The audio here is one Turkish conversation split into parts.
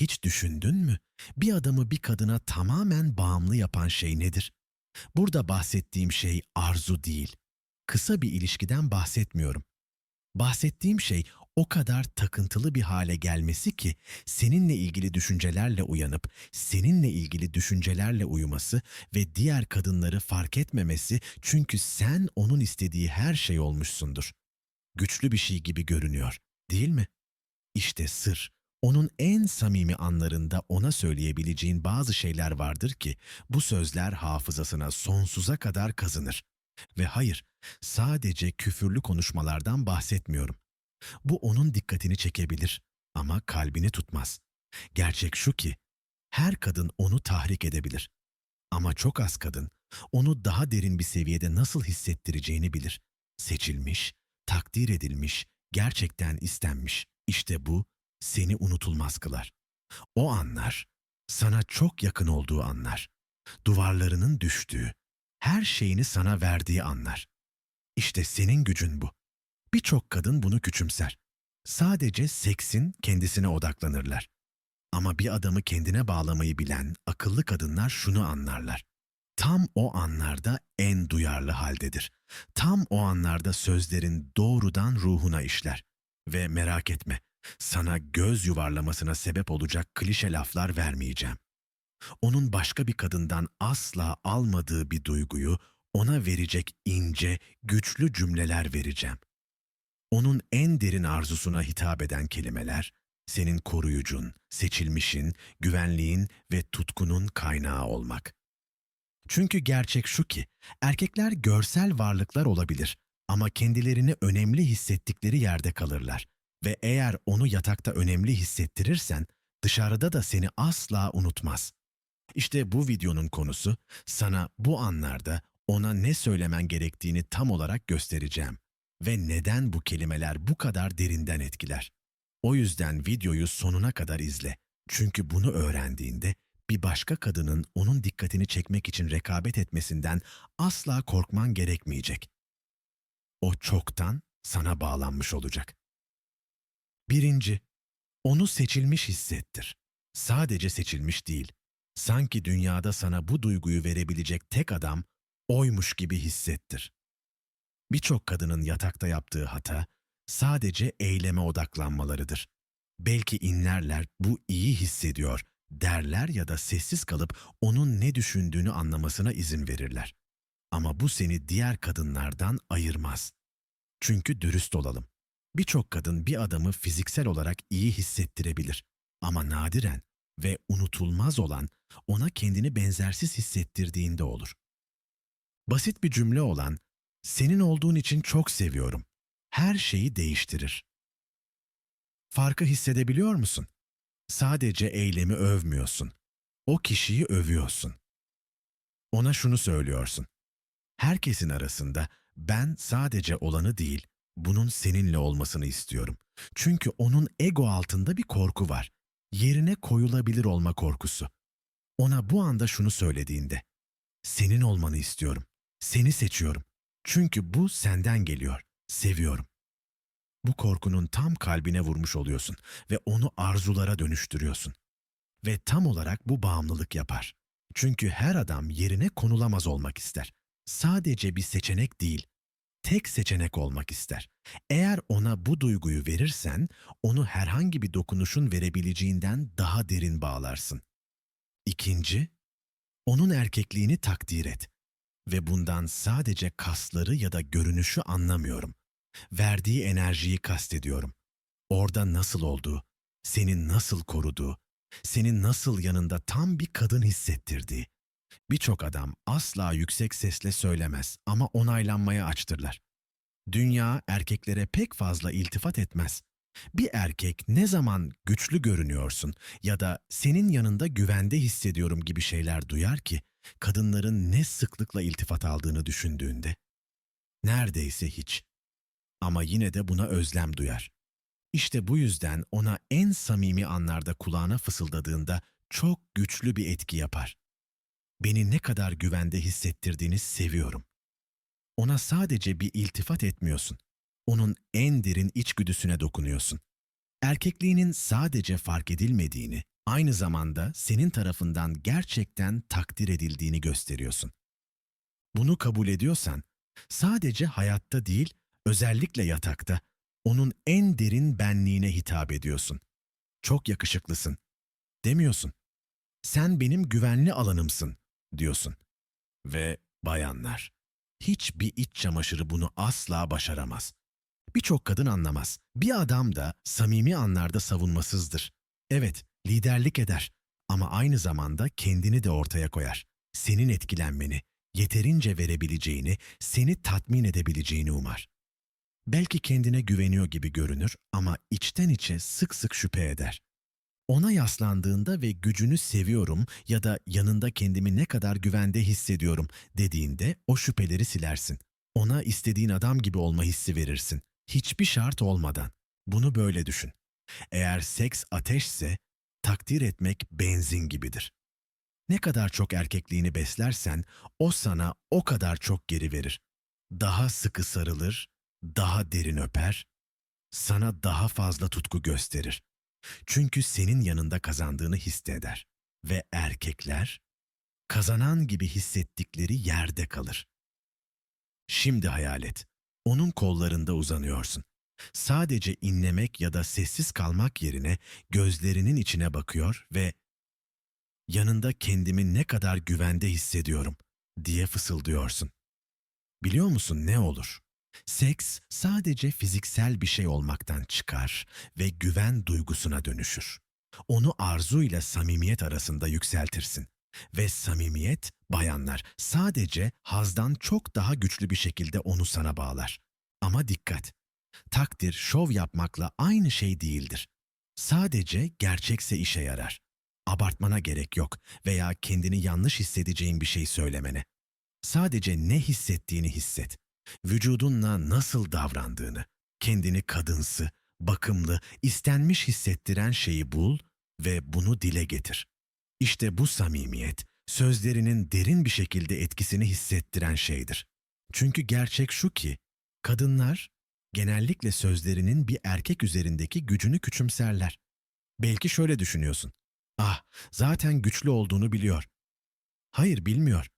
Hiç düşündün mü? Bir adamı bir kadına tamamen bağımlı yapan şey nedir? Burada bahsettiğim şey arzu değil. Kısa bir ilişkiden bahsetmiyorum. Bahsettiğim şey o kadar takıntılı bir hale gelmesi ki seninle ilgili düşüncelerle uyanıp seninle ilgili düşüncelerle uyuması ve diğer kadınları fark etmemesi çünkü sen onun istediği her şey olmuşsundur. Güçlü bir şey gibi görünüyor, değil mi? İşte sır. Onun en samimi anlarında ona söyleyebileceğin bazı şeyler vardır ki bu sözler hafızasına sonsuza kadar kazınır. Ve hayır, sadece küfürlü konuşmalardan bahsetmiyorum. Bu onun dikkatini çekebilir ama kalbini tutmaz. Gerçek şu ki her kadın onu tahrik edebilir. Ama çok az kadın onu daha derin bir seviyede nasıl hissettireceğini bilir. Seçilmiş, takdir edilmiş, gerçekten istenmiş. İşte bu seni unutulmaz kılar. O anlar, sana çok yakın olduğu anlar, duvarlarının düştüğü, her şeyini sana verdiği anlar. İşte senin gücün bu. Birçok kadın bunu küçümser. Sadece seksin kendisine odaklanırlar. Ama bir adamı kendine bağlamayı bilen akıllı kadınlar şunu anlarlar. Tam o anlarda en duyarlı haldedir. Tam o anlarda sözlerin doğrudan ruhuna işler. Ve merak etme, sana göz yuvarlamasına sebep olacak klişe laflar vermeyeceğim. Onun başka bir kadından asla almadığı bir duyguyu ona verecek ince, güçlü cümleler vereceğim. Onun en derin arzusuna hitap eden kelimeler, senin koruyucun, seçilmişin, güvenliğin ve tutkunun kaynağı olmak. Çünkü gerçek şu ki, erkekler görsel varlıklar olabilir ama kendilerini önemli hissettikleri yerde kalırlar. Ve eğer onu yatakta önemli hissettirirsen, dışarıda da seni asla unutmaz. İşte bu videonun konusu, sana bu anlarda ona ne söylemen gerektiğini tam olarak göstereceğim. Ve neden bu kelimeler bu kadar derinden etkiler. O yüzden videoyu sonuna kadar izle. Çünkü bunu öğrendiğinde bir başka kadının onun dikkatini çekmek için rekabet etmesinden asla korkman gerekmeyecek. O çoktan sana bağlanmış olacak. Birinci, onu seçilmiş hissettir. Sadece seçilmiş değil. Sanki dünyada sana bu duyguyu verebilecek tek adam oymuş gibi hissettir. Birçok kadının yatakta yaptığı hata sadece eyleme odaklanmalarıdır. Belki inlerler bu iyi hissediyor derler ya da sessiz kalıp onun ne düşündüğünü anlamasına izin verirler. Ama bu seni diğer kadınlardan ayırmaz. Çünkü dürüst olalım. Birçok kadın bir adamı fiziksel olarak iyi hissettirebilir ama nadiren ve unutulmaz olan ona kendini benzersiz hissettirdiğinde olur. Basit bir cümle olan senin olduğun için çok seviyorum. Her şeyi değiştirir. Farkı hissedebiliyor musun? Sadece eylemi övmüyorsun. O kişiyi övüyorsun. Ona şunu söylüyorsun. Herkesin arasında ben sadece olanı değil, bunun seninle olmasını istiyorum. Çünkü onun ego altında bir korku var. Yerine koyulabilir olma korkusu. Ona bu anda şunu söylediğinde, senin olmanı istiyorum. Seni seçiyorum. Çünkü bu senden geliyor. Seviyorum. Bu korkunun tam kalbine vurmuş oluyorsun ve onu arzulara dönüştürüyorsun. Ve tam olarak bu bağımlılık yapar. Çünkü her adam yerine konulamaz olmak ister. Sadece bir seçenek değil, tek seçenek olmak ister. Eğer ona bu duyguyu verirsen, onu herhangi bir dokunuşun verebileceğinden daha derin bağlarsın. İkinci, onun erkekliğini takdir et. Ve bundan sadece kasları ya da görünüşü anlamıyorum. Verdiği enerjiyi kastediyorum. Orada nasıl olduğu, seni nasıl koruduğu, senin nasıl yanında tam bir kadın hissettirdiği. Birçok adam asla yüksek sesle söylemez ama onaylanmaya açtırlar. Dünya erkeklere pek fazla iltifat etmez. Bir erkek ne zaman güçlü görünüyorsun ya da senin yanında güvende hissediyorum gibi şeyler duyar ki kadınların ne sıklıkla iltifat aldığını düşündüğünde. Neredeyse hiç. Ama yine de buna özlem duyar. İşte bu yüzden ona en samimi anlarda kulağına fısıldadığında çok güçlü bir etki yapar. Beni ne kadar güvende hissettirdiğini seviyorum. Ona sadece bir iltifat etmiyorsun. Onun en derin içgüdüsüne dokunuyorsun. Erkekliğinin sadece fark edilmediğini Aynı zamanda senin tarafından gerçekten takdir edildiğini gösteriyorsun. Bunu kabul ediyorsan, sadece hayatta değil, özellikle yatakta, onun en derin benliğine hitap ediyorsun. Çok yakışıklısın, demiyorsun. Sen benim güvenli alanımsın, diyorsun. Ve bayanlar, hiçbir iç çamaşırı bunu asla başaramaz. Birçok kadın anlamaz. Bir adam da samimi anlarda savunmasızdır. Evet, liderlik eder ama aynı zamanda kendini de ortaya koyar. Senin etkilenmeni, yeterince verebileceğini, seni tatmin edebileceğini umar. Belki kendine güveniyor gibi görünür ama içten içe sık sık şüphe eder. Ona yaslandığında ve gücünü seviyorum ya da yanında kendimi ne kadar güvende hissediyorum dediğinde o şüpheleri silersin. Ona istediğin adam gibi olma hissi verirsin. Hiçbir şart olmadan. Bunu böyle düşün. Eğer seks ateşse, takdir etmek benzin gibidir. Ne kadar çok erkekliğini beslersen, o sana o kadar çok geri verir. Daha sıkı sarılır, daha derin öper, sana daha fazla tutku gösterir. Çünkü senin yanında kazandığını hisseder ve erkekler kazanan gibi hissettikleri yerde kalır. Şimdi hayal et. Onun kollarında uzanıyorsun. Sadece inlemek ya da sessiz kalmak yerine gözlerinin içine bakıyor ve yanında kendimi ne kadar güvende hissediyorum diye fısıldıyorsun. Biliyor musun ne olur? Seks sadece fiziksel bir şey olmaktan çıkar ve güven duygusuna dönüşür. Onu arzuyla samimiyet arasında yükseltirsin. Ve samimiyet, bayanlar, sadece hazdan çok daha güçlü bir şekilde onu sana bağlar. Ama dikkat! Takdir, şov yapmakla aynı şey değildir. Sadece gerçekse işe yarar. Abartmana gerek yok veya kendini yanlış hissedeceğin bir şey söylemene. Sadece ne hissettiğini hisset vücudunla nasıl davrandığını, kendini kadınsı, bakımlı, istenmiş hissettiren şeyi bul ve bunu dile getir. İşte bu samimiyet, sözlerinin derin bir şekilde etkisini hissettiren şeydir. Çünkü gerçek şu ki, kadınlar genellikle sözlerinin bir erkek üzerindeki gücünü küçümserler. Belki şöyle düşünüyorsun. Ah, zaten güçlü olduğunu biliyor. Hayır, bilmiyor.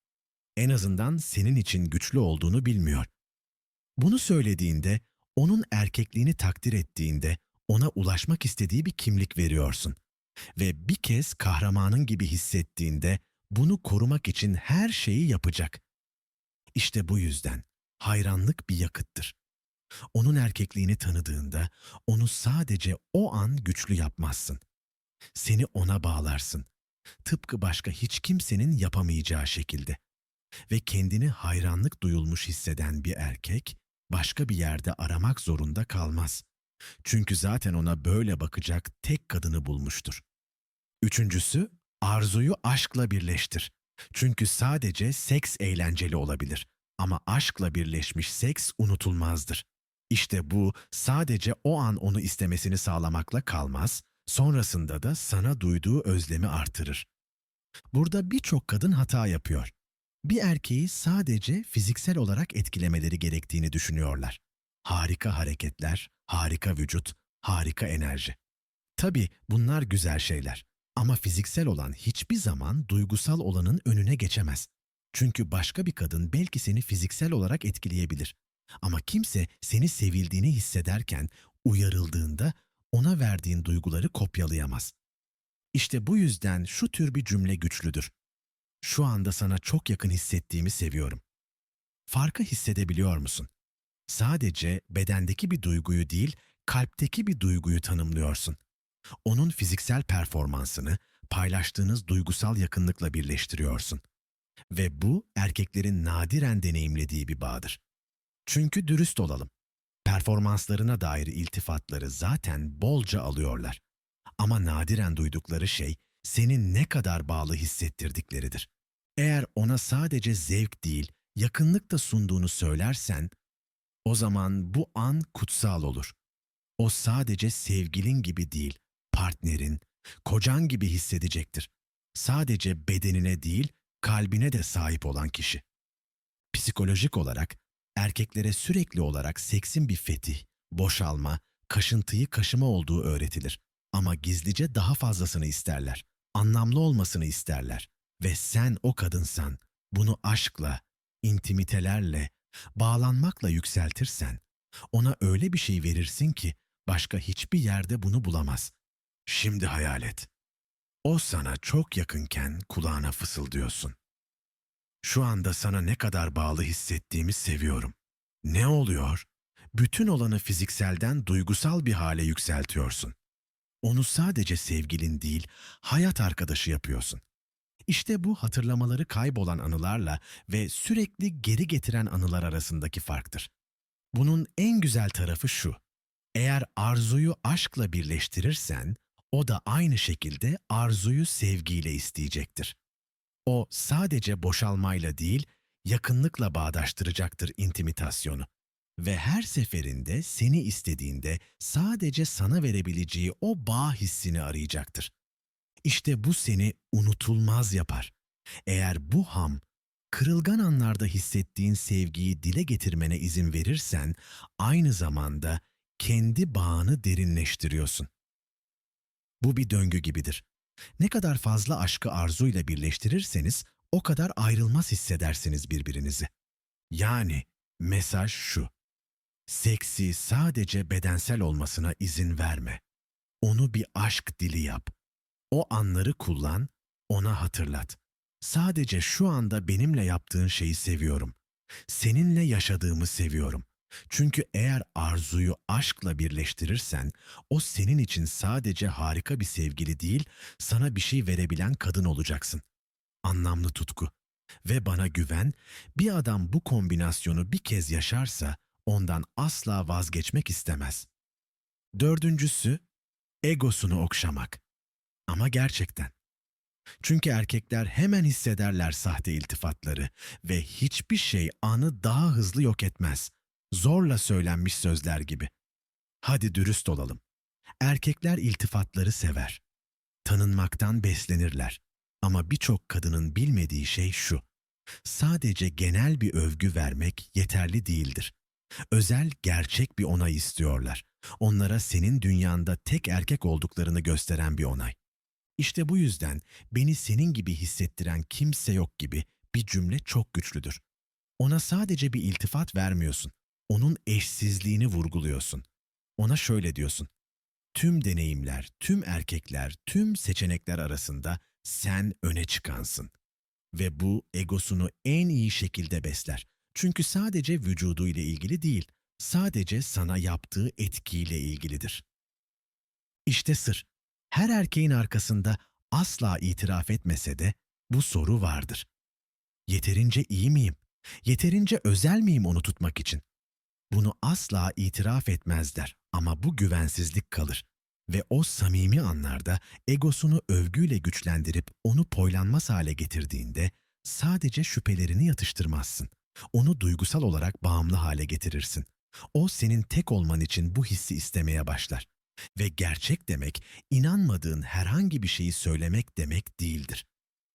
En azından senin için güçlü olduğunu bilmiyor. Bunu söylediğinde, onun erkekliğini takdir ettiğinde ona ulaşmak istediği bir kimlik veriyorsun. Ve bir kez kahramanın gibi hissettiğinde bunu korumak için her şeyi yapacak. İşte bu yüzden hayranlık bir yakıttır. Onun erkekliğini tanıdığında onu sadece o an güçlü yapmazsın. Seni ona bağlarsın. Tıpkı başka hiç kimsenin yapamayacağı şekilde. Ve kendini hayranlık duyulmuş hisseden bir erkek başka bir yerde aramak zorunda kalmaz. Çünkü zaten ona böyle bakacak tek kadını bulmuştur. Üçüncüsü, arzuyu aşkla birleştir. Çünkü sadece seks eğlenceli olabilir ama aşkla birleşmiş seks unutulmazdır. İşte bu sadece o an onu istemesini sağlamakla kalmaz, sonrasında da sana duyduğu özlemi artırır. Burada birçok kadın hata yapıyor bir erkeği sadece fiziksel olarak etkilemeleri gerektiğini düşünüyorlar. Harika hareketler, harika vücut, harika enerji. Tabii bunlar güzel şeyler ama fiziksel olan hiçbir zaman duygusal olanın önüne geçemez. Çünkü başka bir kadın belki seni fiziksel olarak etkileyebilir. Ama kimse seni sevildiğini hissederken, uyarıldığında ona verdiğin duyguları kopyalayamaz. İşte bu yüzden şu tür bir cümle güçlüdür. Şu anda sana çok yakın hissettiğimi seviyorum. Farkı hissedebiliyor musun? Sadece bedendeki bir duyguyu değil, kalpteki bir duyguyu tanımlıyorsun. Onun fiziksel performansını paylaştığınız duygusal yakınlıkla birleştiriyorsun. Ve bu erkeklerin nadiren deneyimlediği bir bağdır. Çünkü dürüst olalım. Performanslarına dair iltifatları zaten bolca alıyorlar. Ama nadiren duydukları şey seni ne kadar bağlı hissettirdikleridir. Eğer ona sadece zevk değil, yakınlık da sunduğunu söylersen, o zaman bu an kutsal olur. O sadece sevgilin gibi değil, partnerin, kocan gibi hissedecektir. Sadece bedenine değil, kalbine de sahip olan kişi. Psikolojik olarak erkeklere sürekli olarak seksin bir fetih, boşalma, kaşıntıyı kaşıma olduğu öğretilir. Ama gizlice daha fazlasını isterler. Anlamlı olmasını isterler. Ve sen o kadınsan, bunu aşkla, intimitelerle, bağlanmakla yükseltirsen, ona öyle bir şey verirsin ki başka hiçbir yerde bunu bulamaz. Şimdi hayal et. O sana çok yakınken kulağına fısıldıyorsun. Şu anda sana ne kadar bağlı hissettiğimi seviyorum. Ne oluyor? Bütün olanı fizikselden duygusal bir hale yükseltiyorsun. Onu sadece sevgilin değil, hayat arkadaşı yapıyorsun. İşte bu hatırlamaları kaybolan anılarla ve sürekli geri getiren anılar arasındaki farktır. Bunun en güzel tarafı şu. Eğer arzuyu aşkla birleştirirsen, o da aynı şekilde arzuyu sevgiyle isteyecektir. O sadece boşalmayla değil, yakınlıkla bağdaştıracaktır intimitasyonu. Ve her seferinde seni istediğinde sadece sana verebileceği o bağ hissini arayacaktır. İşte bu seni unutulmaz yapar. Eğer bu ham, kırılgan anlarda hissettiğin sevgiyi dile getirmene izin verirsen, aynı zamanda kendi bağını derinleştiriyorsun. Bu bir döngü gibidir. Ne kadar fazla aşkı arzuyla birleştirirseniz, o kadar ayrılmaz hissedersiniz birbirinizi. Yani mesaj şu. Seksi sadece bedensel olmasına izin verme. Onu bir aşk dili yap. O anları kullan, ona hatırlat. Sadece şu anda benimle yaptığın şeyi seviyorum. Seninle yaşadığımı seviyorum. Çünkü eğer arzuyu aşkla birleştirirsen, o senin için sadece harika bir sevgili değil, sana bir şey verebilen kadın olacaksın. Anlamlı tutku. Ve bana güven, bir adam bu kombinasyonu bir kez yaşarsa, ondan asla vazgeçmek istemez. Dördüncüsü, egosunu okşamak. Ama gerçekten. Çünkü erkekler hemen hissederler sahte iltifatları ve hiçbir şey anı daha hızlı yok etmez. Zorla söylenmiş sözler gibi. Hadi dürüst olalım. Erkekler iltifatları sever. Tanınmaktan beslenirler. Ama birçok kadının bilmediği şey şu. Sadece genel bir övgü vermek yeterli değildir. Özel, gerçek bir onay istiyorlar. Onlara senin dünyanda tek erkek olduklarını gösteren bir onay. İşte bu yüzden beni senin gibi hissettiren kimse yok gibi bir cümle çok güçlüdür. Ona sadece bir iltifat vermiyorsun. Onun eşsizliğini vurguluyorsun. Ona şöyle diyorsun. Tüm deneyimler, tüm erkekler, tüm seçenekler arasında sen öne çıkansın. Ve bu egosunu en iyi şekilde besler. Çünkü sadece vücudu ile ilgili değil, sadece sana yaptığı etkiyle ilgilidir. İşte sır. Her erkeğin arkasında asla itiraf etmese de bu soru vardır. Yeterince iyi miyim? Yeterince özel miyim onu tutmak için? Bunu asla itiraf etmezler ama bu güvensizlik kalır ve o samimi anlarda egosunu övgüyle güçlendirip onu poylanmaz hale getirdiğinde sadece şüphelerini yatıştırmazsın. Onu duygusal olarak bağımlı hale getirirsin. O senin tek olman için bu hissi istemeye başlar. Ve gerçek demek, inanmadığın herhangi bir şeyi söylemek demek değildir.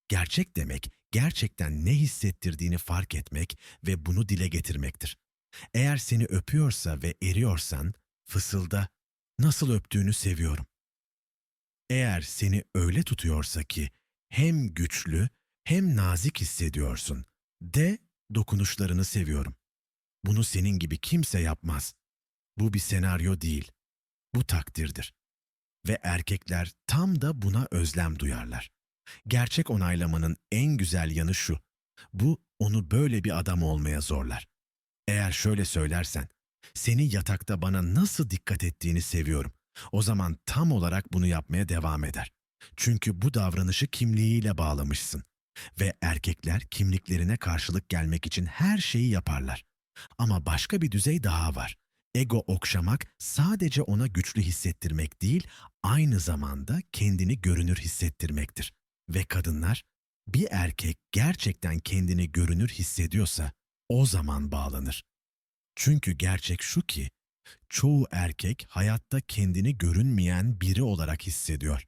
Gerçek demek, gerçekten ne hissettirdiğini fark etmek ve bunu dile getirmektir. Eğer seni öpüyorsa ve eriyorsan, fısılda, nasıl öptüğünü seviyorum. Eğer seni öyle tutuyorsa ki hem güçlü hem nazik hissediyorsun, de dokunuşlarını seviyorum. Bunu senin gibi kimse yapmaz. Bu bir senaryo değil. Bu takdirdir. Ve erkekler tam da buna özlem duyarlar. Gerçek onaylamanın en güzel yanı şu. Bu onu böyle bir adam olmaya zorlar. Eğer şöyle söylersen, seni yatakta bana nasıl dikkat ettiğini seviyorum. O zaman tam olarak bunu yapmaya devam eder. Çünkü bu davranışı kimliğiyle bağlamışsın. Ve erkekler kimliklerine karşılık gelmek için her şeyi yaparlar. Ama başka bir düzey daha var. Ego okşamak sadece ona güçlü hissettirmek değil, aynı zamanda kendini görünür hissettirmektir. Ve kadınlar, bir erkek gerçekten kendini görünür hissediyorsa o zaman bağlanır. Çünkü gerçek şu ki, çoğu erkek hayatta kendini görünmeyen biri olarak hissediyor.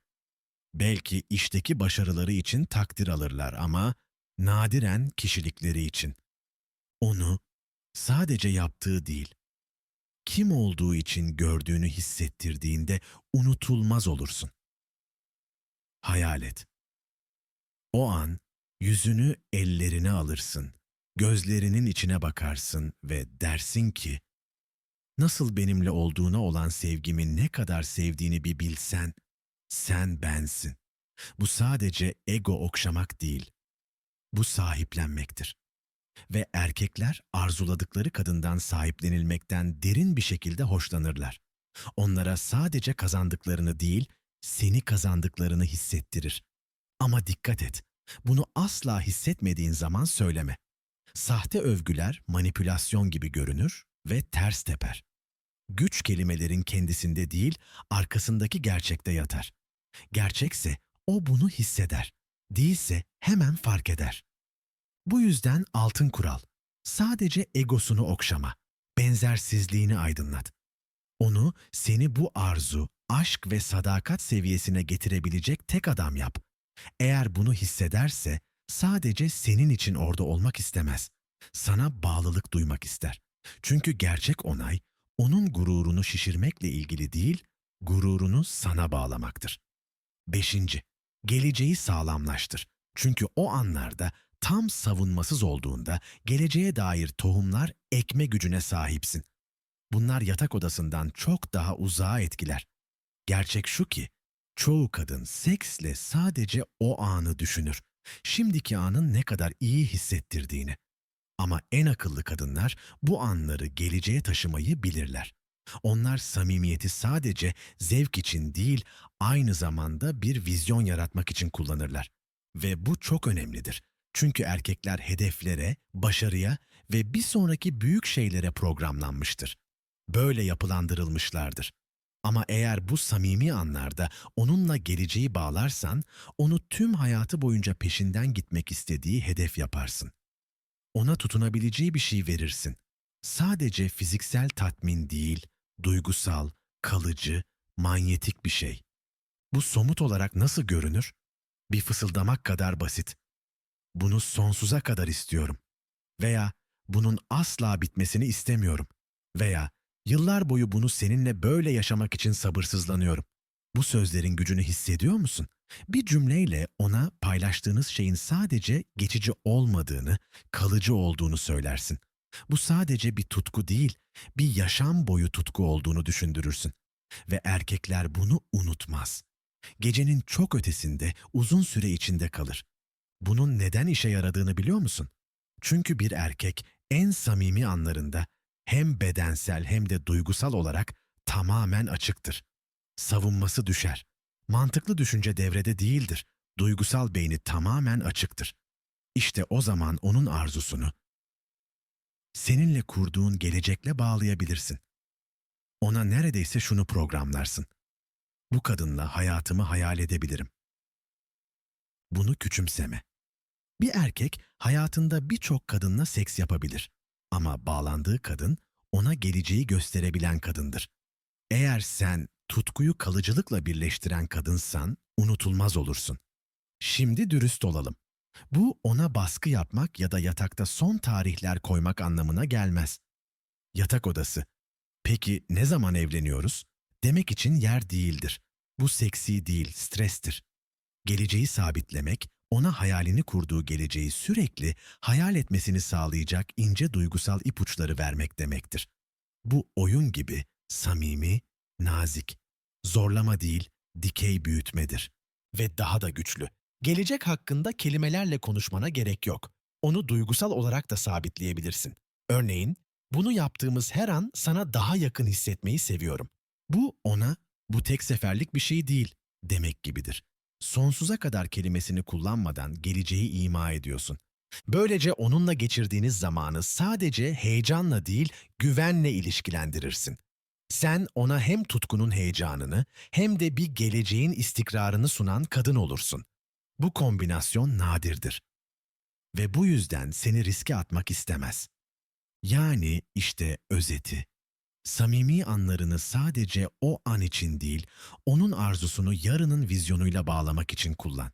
Belki işteki başarıları için takdir alırlar ama nadiren kişilikleri için. Onu sadece yaptığı değil, kim olduğu için gördüğünü hissettirdiğinde unutulmaz olursun. Hayal et. O an yüzünü ellerine alırsın, gözlerinin içine bakarsın ve dersin ki, nasıl benimle olduğuna olan sevgimi ne kadar sevdiğini bir bilsen, sen bensin. Bu sadece ego okşamak değil, bu sahiplenmektir. Ve erkekler arzuladıkları kadından sahiplenilmekten derin bir şekilde hoşlanırlar. Onlara sadece kazandıklarını değil, seni kazandıklarını hissettirir. Ama dikkat et, bunu asla hissetmediğin zaman söyleme. Sahte övgüler manipülasyon gibi görünür ve ters teper. Güç kelimelerin kendisinde değil, arkasındaki gerçekte yatar. Gerçekse o bunu hisseder. Değilse hemen fark eder. Bu yüzden altın kural. Sadece egosunu okşama. Benzersizliğini aydınlat. Onu seni bu arzu, aşk ve sadakat seviyesine getirebilecek tek adam yap. Eğer bunu hissederse sadece senin için orada olmak istemez. Sana bağlılık duymak ister. Çünkü gerçek onay onun gururunu şişirmekle ilgili değil, gururunu sana bağlamaktır. Beşinci, geleceği sağlamlaştır. Çünkü o anlarda tam savunmasız olduğunda geleceğe dair tohumlar ekme gücüne sahipsin. Bunlar yatak odasından çok daha uzağa etkiler. Gerçek şu ki, çoğu kadın seksle sadece o anı düşünür. Şimdiki anın ne kadar iyi hissettirdiğini. Ama en akıllı kadınlar bu anları geleceğe taşımayı bilirler. Onlar samimiyeti sadece zevk için değil, aynı zamanda bir vizyon yaratmak için kullanırlar. Ve bu çok önemlidir. Çünkü erkekler hedeflere, başarıya ve bir sonraki büyük şeylere programlanmıştır. Böyle yapılandırılmışlardır. Ama eğer bu samimi anlarda onunla geleceği bağlarsan, onu tüm hayatı boyunca peşinden gitmek istediği hedef yaparsın. Ona tutunabileceği bir şey verirsin. Sadece fiziksel tatmin değil, duygusal, kalıcı, manyetik bir şey. Bu somut olarak nasıl görünür? Bir fısıldamak kadar basit. Bunu sonsuza kadar istiyorum. Veya bunun asla bitmesini istemiyorum. Veya yıllar boyu bunu seninle böyle yaşamak için sabırsızlanıyorum. Bu sözlerin gücünü hissediyor musun? Bir cümleyle ona paylaştığınız şeyin sadece geçici olmadığını, kalıcı olduğunu söylersin. Bu sadece bir tutku değil, bir yaşam boyu tutku olduğunu düşündürürsün. Ve erkekler bunu unutmaz. Gecenin çok ötesinde uzun süre içinde kalır. Bunun neden işe yaradığını biliyor musun? Çünkü bir erkek en samimi anlarında hem bedensel hem de duygusal olarak tamamen açıktır. Savunması düşer. Mantıklı düşünce devrede değildir. Duygusal beyni tamamen açıktır. İşte o zaman onun arzusunu seninle kurduğun gelecekle bağlayabilirsin. Ona neredeyse şunu programlarsın. Bu kadınla hayatımı hayal edebilirim. Bunu küçümseme. Bir erkek hayatında birçok kadınla seks yapabilir. Ama bağlandığı kadın ona geleceği gösterebilen kadındır. Eğer sen tutkuyu kalıcılıkla birleştiren kadınsan unutulmaz olursun. Şimdi dürüst olalım. Bu ona baskı yapmak ya da yatakta son tarihler koymak anlamına gelmez. Yatak odası. Peki ne zaman evleniyoruz? Demek için yer değildir. Bu seksi değil, strestir. Geleceği sabitlemek, ona hayalini kurduğu geleceği sürekli hayal etmesini sağlayacak ince duygusal ipuçları vermek demektir. Bu oyun gibi samimi, nazik, zorlama değil, dikey büyütmedir. Ve daha da güçlü. Gelecek hakkında kelimelerle konuşmana gerek yok. Onu duygusal olarak da sabitleyebilirsin. Örneğin, bunu yaptığımız her an sana daha yakın hissetmeyi seviyorum. Bu ona, bu tek seferlik bir şey değil demek gibidir. Sonsuza kadar kelimesini kullanmadan geleceği ima ediyorsun. Böylece onunla geçirdiğiniz zamanı sadece heyecanla değil, güvenle ilişkilendirirsin. Sen ona hem tutkunun heyecanını hem de bir geleceğin istikrarını sunan kadın olursun. Bu kombinasyon nadirdir. Ve bu yüzden seni riske atmak istemez. Yani işte özeti. Samimi anlarını sadece o an için değil, onun arzusunu yarının vizyonuyla bağlamak için kullan.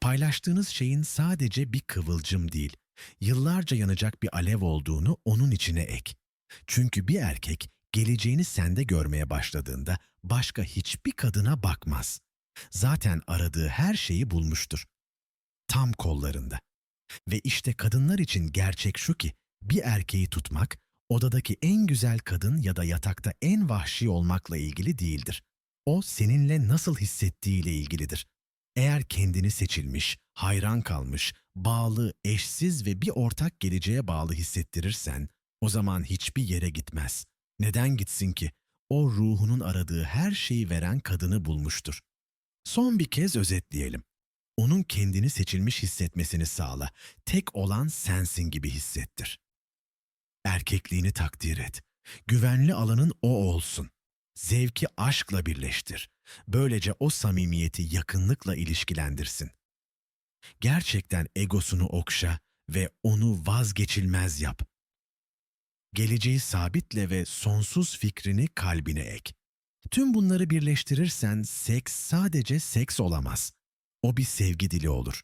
Paylaştığınız şeyin sadece bir kıvılcım değil, yıllarca yanacak bir alev olduğunu onun içine ek. Çünkü bir erkek geleceğini sende görmeye başladığında başka hiçbir kadına bakmaz. Zaten aradığı her şeyi bulmuştur. Tam kollarında. Ve işte kadınlar için gerçek şu ki bir erkeği tutmak odadaki en güzel kadın ya da yatakta en vahşi olmakla ilgili değildir. O seninle nasıl hissettiğiyle ilgilidir. Eğer kendini seçilmiş, hayran kalmış, bağlı, eşsiz ve bir ortak geleceğe bağlı hissettirirsen, o zaman hiçbir yere gitmez. Neden gitsin ki? O ruhunun aradığı her şeyi veren kadını bulmuştur. Son bir kez özetleyelim. Onun kendini seçilmiş hissetmesini sağla. Tek olan sensin gibi hissettir. Erkekliğini takdir et. Güvenli alanın o olsun. Zevki aşkla birleştir. Böylece o samimiyeti yakınlıkla ilişkilendirsin. Gerçekten egosunu okşa ve onu vazgeçilmez yap. Geleceği sabitle ve sonsuz fikrini kalbine ek. Tüm bunları birleştirirsen seks sadece seks olamaz. O bir sevgi dili olur.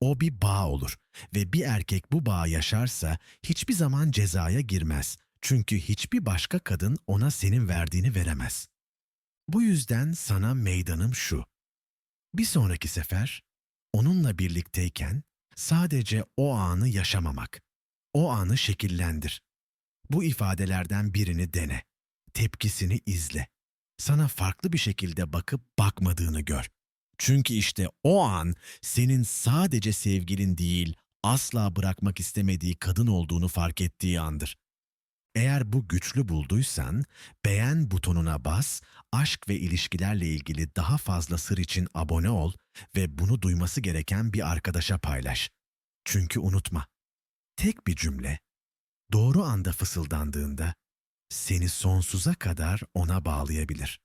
O bir bağ olur ve bir erkek bu bağı yaşarsa hiçbir zaman cezaya girmez. Çünkü hiçbir başka kadın ona senin verdiğini veremez. Bu yüzden sana meydanım şu. Bir sonraki sefer onunla birlikteyken sadece o anı yaşamamak. O anı şekillendir. Bu ifadelerden birini dene. Tepkisini izle. Sana farklı bir şekilde bakıp bakmadığını gör. Çünkü işte o an senin sadece sevgilin değil, asla bırakmak istemediği kadın olduğunu fark ettiği andır. Eğer bu güçlü bulduysan, beğen butonuna bas, aşk ve ilişkilerle ilgili daha fazla sır için abone ol ve bunu duyması gereken bir arkadaşa paylaş. Çünkü unutma, tek bir cümle, doğru anda fısıldandığında seni sonsuza kadar ona bağlayabilir.